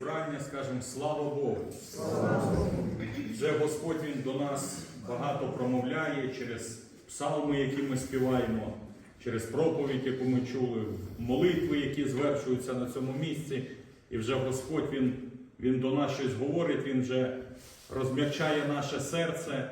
Прання, скажемо, слава Богу. Вже Господь Він до нас багато промовляє через псалми, які ми співаємо, через проповідь, яку ми чули, молитви, які звершуються на цьому місці. І вже Господь Він, він до нас щось говорить, Він вже розм'якчає наше серце,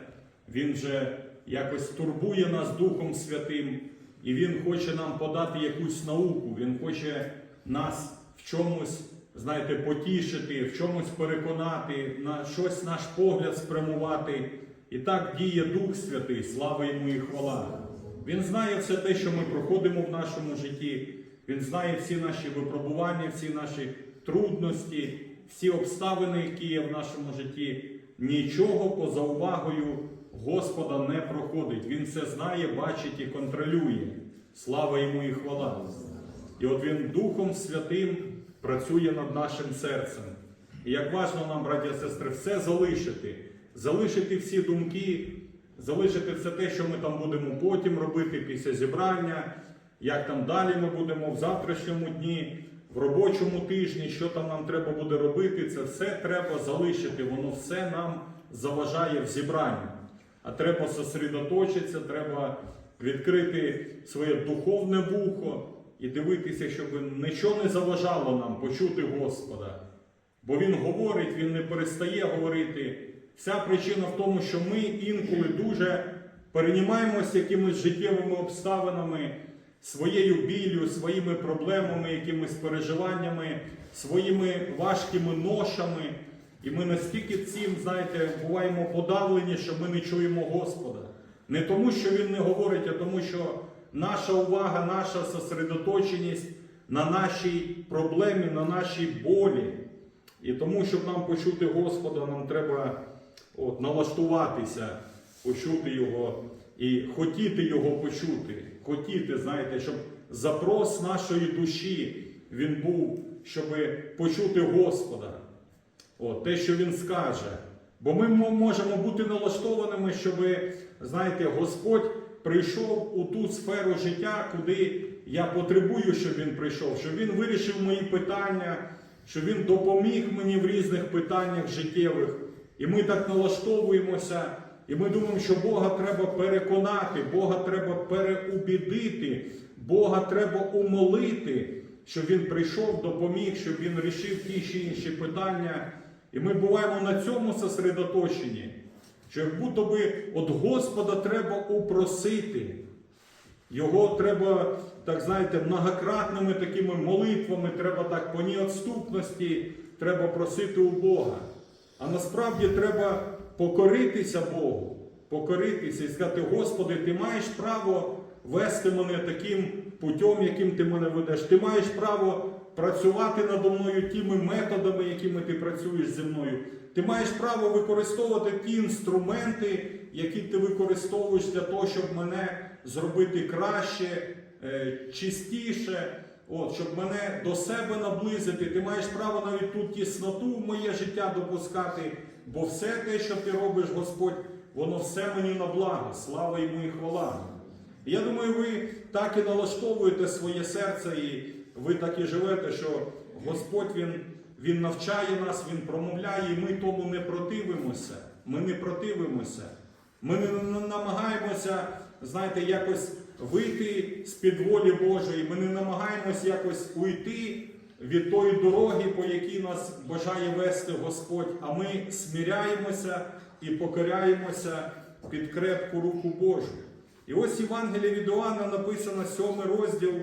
Він вже якось турбує нас Духом Святим, і Він хоче нам подати якусь науку, Він хоче нас в чомусь знаєте, потішити, в чомусь переконати, на щось наш погляд спрямувати. І так діє Дух Святий, слава йому і хвала. Він знає все те, що ми проходимо в нашому житті. Він знає всі наші випробування, всі наші трудності, всі обставини, які є в нашому житті. Нічого поза увагою Господа не проходить. Він все знає, бачить і контролює. Слава йому і хвала. І от він Духом Святим працює над нашим серцем. І як важливо нам, браті і сестри, все залишити, залишити всі думки, залишити все те, що ми там будемо потім робити після зібрання, як там далі ми будемо в завтрашньому дні, в робочому тижні, що там нам треба буде робити, це все треба залишити, воно все нам заважає в зібранні. А треба сосредоточитися, треба відкрити своє духовне вухо і дивитися, щоб нічого не заважало нам почути Господа. Бо Він говорить, Він не перестає говорити. Вся причина в тому, що ми інколи дуже переймаємося якимись життєвими обставинами, своєю біллю, своїми проблемами, якимись переживаннями, своїми важкими ношами. І ми настільки цим, знаєте, буваємо подавлені, що ми не чуємо Господа. Не тому, що Він не говорить, а тому, що наша увага, наша сосредоточеність на нашій проблемі, на нашій болі. І тому, щоб нам почути Господа, нам треба от, налаштуватися, почути Його і хотіти Його почути. Хотіти, знаєте, щоб запрос нашої душі він був, щоб почути Господа. От, те, що Він скаже. Бо ми можемо бути налаштованими, щоб, знаєте, Господь прийшов у ту сферу життя, куди я потребую, щоб він прийшов, щоб він вирішив мої питання, щоб він допоміг мені в різних питаннях життєвих. І ми так налаштовуємося, і ми думаємо, що Бога треба переконати, Бога треба переубідити, Бога треба умолити, щоб Він прийшов, допоміг, щоб Він рішив ті чи інші питання. І ми буваємо на цьому сосредоточені, що як будто би от Господа треба упросити. Його треба, так знаєте, многократними такими молитвами, треба так по неотступності, треба просити у Бога. А насправді треба покоритися Богу, покоритися і сказати, Господи, ти маєш право вести мене таким путем, яким ти мене ведеш. Ти маєш право працювати надо мною тими методами, якими ти працюєш зі мною. Ти маєш право використовувати ті інструменти, які ти використовуєш для того, щоб мене зробити краще, е, чистіше, от, щоб мене до себе наблизити. Ти маєш право навіть ту тісноту в моє життя допускати, бо все те, що ти робиш, Господь, воно все мені на благо. Слава йому і хвала. Я думаю, ви так і налаштовуєте своє серце, і ви так і живете, що Господь Він, він навчає нас, Він промовляє, і ми тому не противимося. Ми не противимося. Ми не намагаємося, знаєте, якось вийти з-під волі Божої. Ми не намагаємося якось уйти від тої дороги, по якій нас бажає вести Господь, а ми сміряємося і покоряємося під крепку руку Божу. І ось Євангелія від Іоанна написано сьомий розділ,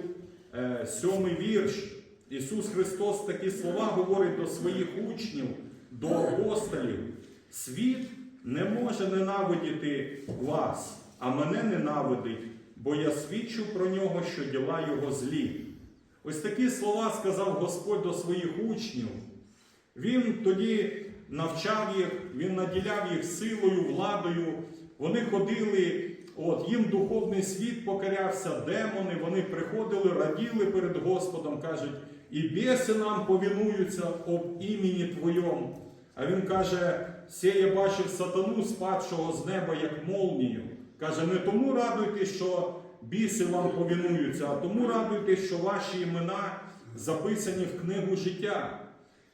е, сьомий вірш. Ісус Христос такі слова говорить до своїх учнів, до апостолів. Світ не може ненавидіти вас, а мене ненавидить, бо я свідчу про нього, що діла його злі. Ось такі слова сказав Господь до своїх учнів. Він тоді навчав їх, він наділяв їх силою, владою. Вони ходили, от, їм духовний світ покорявся, демони, вони приходили, раділи перед Господом, кажуть, і біси нам повінуються об імені Твоєму. А він каже: «Се я бачив сатану, спадшого з неба, як молнію. Каже, не тому радуйтесь, що біси вам повінуються, а тому радуйтесь, що ваші імена записані в книгу життя.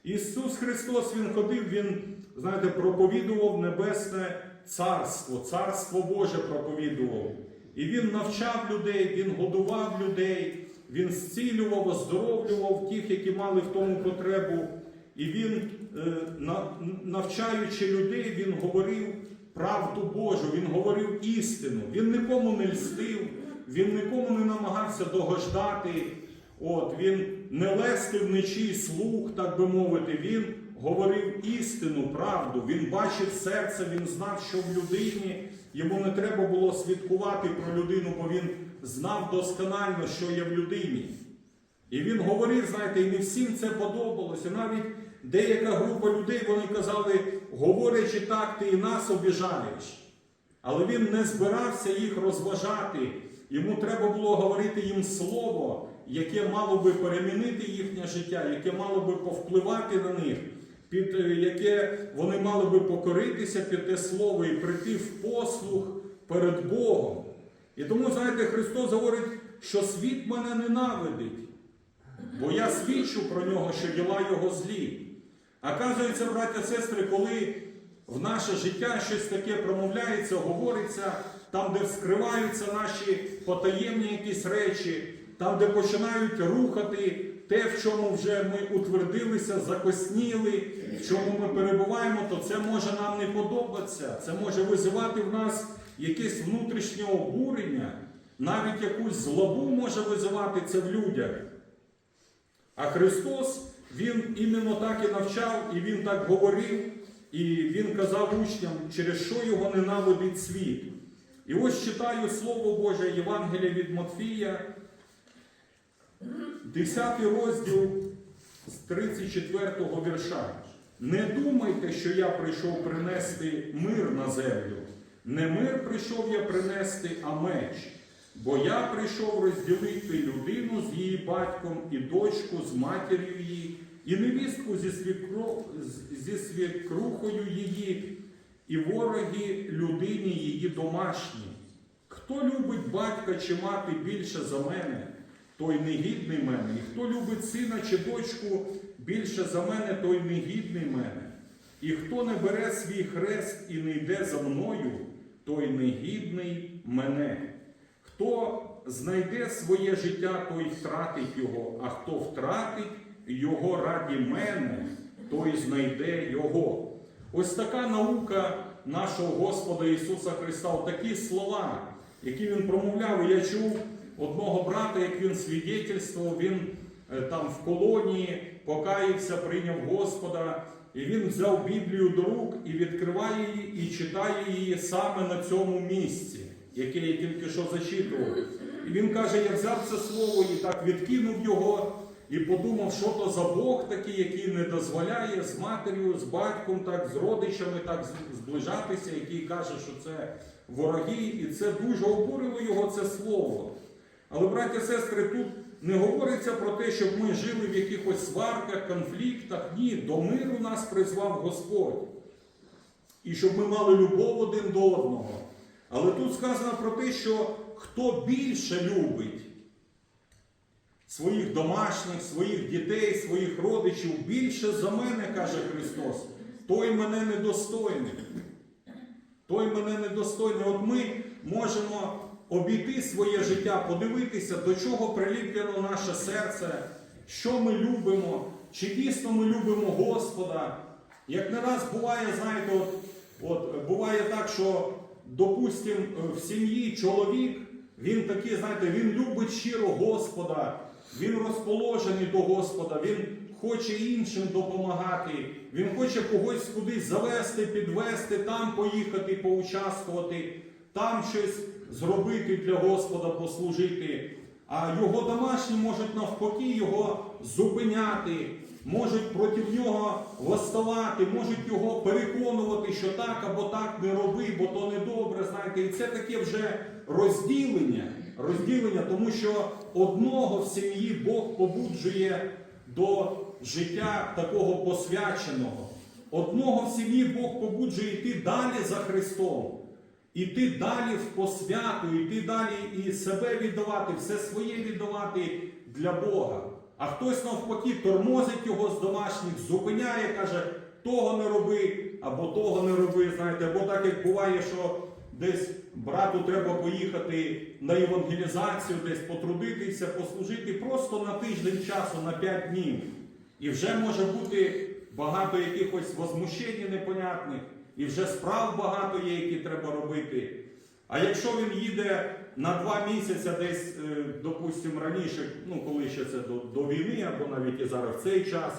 Ісус Христос Він ходив, Він, знаєте, проповідував Небесне Царство, Царство Боже проповідував. І Він навчав людей, Він годував людей, Він зцілював, оздоровлював тих, які мали в тому потребу. І Він, е, навчаючи людей, Він говорив правду Божу, Він говорив істину, Він нікому не льстив, Він нікому не намагався догождати. От, Він не лестив нічий слух, так би мовити, він говорив істину, правду, він бачив серце, він знав, що в людині йому не треба було свідкувати про людину, бо він знав досконально, що є в людині. І він говорив, знаєте, і не всім це подобалося. Навіть деяка група людей вони казали, говорячи так, ти і нас обіжаєш. Але він не збирався їх розважати. Йому треба було говорити їм слово, яке мало би перемінити їхнє життя, яке мало би повпливати на них, під е, яке вони мали би покоритися під те слово і прийти в послух перед Богом. І тому, знаєте, Христос говорить, що світ мене ненавидить, бо я свідчу про нього, що діла його злі. Оказується, браття сестри, коли в наше життя щось таке промовляється, говориться, там, де вскриваються наші потаємні якісь речі, там, де починають рухати те, в чому вже ми утвердилися, закосніли, в чому ми перебуваємо, то це може нам не подобатися. Це може визивати в нас якесь внутрішнє обурення, навіть якусь злобу може визивати це в людях. А Христос, Він іменно так і навчав, і Він так говорив, і Він казав учням, через що його ненавидить світ. І ось читаю Слово Боже, Євангелія від Матфія, 10 розділ з 34 вірша. Не думайте, що я прийшов принести мир на землю. Не мир прийшов я принести, а меч. Бо я прийшов розділити людину з її батьком і дочку з матір'ю її, і невістку зі, свікро... зі свікрухою її, і вороги людині її домашні. Хто любить батька чи мати більше за мене, той негідний мене. І хто любить сина чи дочку більше за мене, той негідний мене. І хто не бере свій хрест і не йде за мною, той негідний мене. Хто знайде своє життя, той втратить його, а хто втратить його раді мене, той знайде його. Ось така наука нашого Господа Ісуса Христа, такі слова, які Він промовляв. Я чув одного брата, як він свідетельствував, він е, там в колонії покаявся, прийняв Господа. І він взяв Біблію до рук і відкриває її і читає її саме на цьому місці, яке я тільки що зачитував. І він каже: я взяв це слово і так відкинув його, і подумав, що то за Бог такий, який не дозволяє з матір'ю, з батьком, так, з родичами так зближатися, який каже, що це вороги, і це дуже обурило його це слово. Але, браття сестри, тут не говориться про те, щоб ми жили в якихось сварках, конфліктах. Ні, до миру нас призвав Господь. І щоб ми мали любов один до одного. Але тут сказано про те, що хто більше любить своїх домашніх, своїх дітей, своїх родичів, більше за мене, каже Христос, той мене недостойний. Той мене недостойний. От ми можемо обійти своє життя, подивитися, до чого приліплено наше серце, що ми любимо, чи дійсно ми любимо Господа. Як не раз буває, знаєте, от, от буває так, що, допустим, в сім'ї чоловік, він такий, знаєте, він любить щиро Господа, він розположений до Господа, він хоче іншим допомагати, він хоче когось кудись завести, підвести, там поїхати, поучаствувати, там щось зробити для Господа, послужити. А його домашні можуть навпаки його зупиняти, можуть проти нього восставати, можуть його переконувати, що так або так не роби, бо то не добре. Знаєте, і це таке вже розділення, розділення, тому що одного в сім'ї Бог побуджує до життя такого посвяченого. Одного в сім'ї Бог побуджує йти далі за Христом. Іти далі в посвяту, іти далі і себе віддавати, все своє віддавати для Бога. А хтось навпаки тормозить його з домашніх, зупиняє, каже, того не роби, або того не роби. Знаєте, або так як буває, що десь брату треба поїхати на евангелізацію, десь потрудитися, послужити просто на тиждень часу, на 5 днів. І вже може бути багато якихось возмущень непонятних, і вже справ багато є, які треба робити. А якщо він їде на два місяці десь, е, допустимо, раніше, ну коли ще це до, до війни, або навіть і зараз в цей час,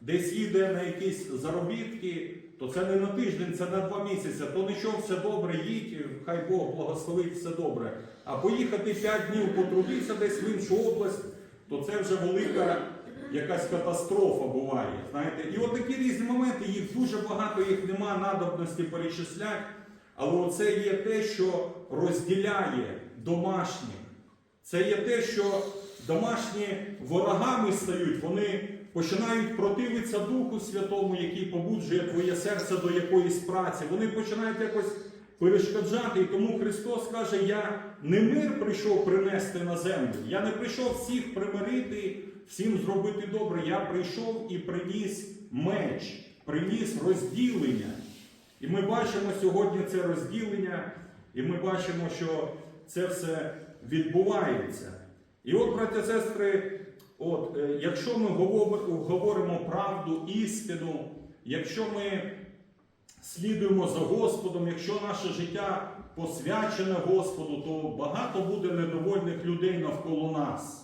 десь їде на якісь заробітки, то це не на тиждень, це на два місяці. То нічого, все добре, їдь, хай Бог благословить все добре. А поїхати п'ять днів потрудитися десь в іншу область, то це вже велика якась катастрофа буває. Знаєте, і от такі різні моменти, їх дуже багато, їх нема надобності перечисляти. Але оце є те, що розділяє домашніх. Це є те, що домашні ворогами стають, вони починають противитися Духу Святому, який побуджує твоє серце до якоїсь праці. Вони починають якось перешкоджати. І тому Христос каже: Я не мир прийшов принести на землю. Я не прийшов всіх примирити, всім зробити добре. Я прийшов і приніс меч, приніс розділення. І ми бачимо сьогодні це розділення, і ми бачимо, що це все відбувається. І от, браття сестри, от, е, якщо ми говоримо, говоримо правду, істину, якщо ми слідуємо за Господом, якщо наше життя посвячене Господу, то багато буде недовольних людей навколо нас.